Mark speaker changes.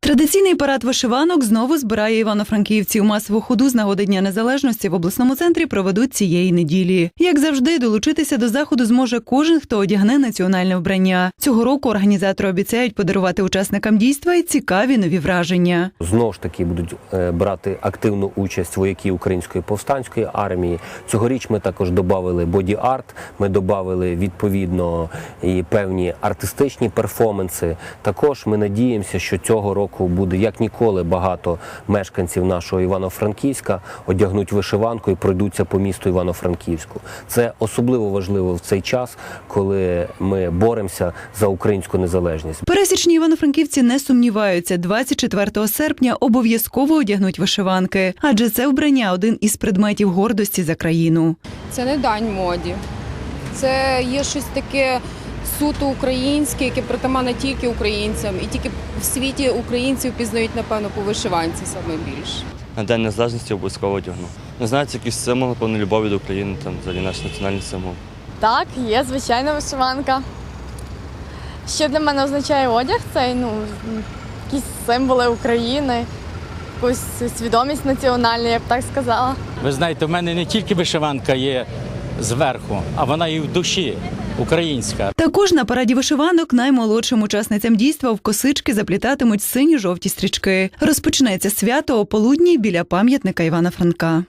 Speaker 1: Традиційний парад вишиванок знову збирає івано-франківців. Масову ходу з нагоди Дня Незалежності в обласному центрі проведуть цієї неділі. Як завжди, долучитися до заходу зможе кожен, хто одягне національне вбрання. Цього року організатори обіцяють подарувати учасникам дійства і цікаві нові враження.
Speaker 2: Знову ж таки будуть е, брати активну участь вояки української повстанської армії. Цьогоріч ми також додали боді-арт, ми додали відповідно і певні артистичні перформанси. Також ми надіємося, що цього року буде як ніколи багато мешканців нашого Івано-Франківська одягнуть вишиванку і пройдуться по місту Івано-Франківську. Це особливо важливо в цей час, коли ми боремося за українську незалежність.
Speaker 1: Пересічні івано-франківці не сумніваються. 24 серпня обов'язково одягнуть вишиванки, адже це вбрання один із предметів гордості за країну.
Speaker 3: Це не дань моді. Це є щось таке суто українське, яке притаманне тільки українцям. І тільки в світі українців пізнають, напевно, по вишиванці саме більше.
Speaker 4: На День Незалежності обов'язково одягну. Не знаю, це якийсь символ, напевно, любові до України, там взагалі наш національний символ.
Speaker 5: Так, є звичайна вишиванка. Що для мене означає одяг? Це ну, якісь символи України, якусь свідомість національну, я б так сказала.
Speaker 6: Ви знаєте, в мене не тільки вишиванка є зверху, а вона і в душі українська.
Speaker 1: Також на параді вишиванок наймолодшим учасницям дійства в косички заплітатимуть сині жовті стрічки. Розпочнеться свято о полудні біля пам'ятника Івана Франка.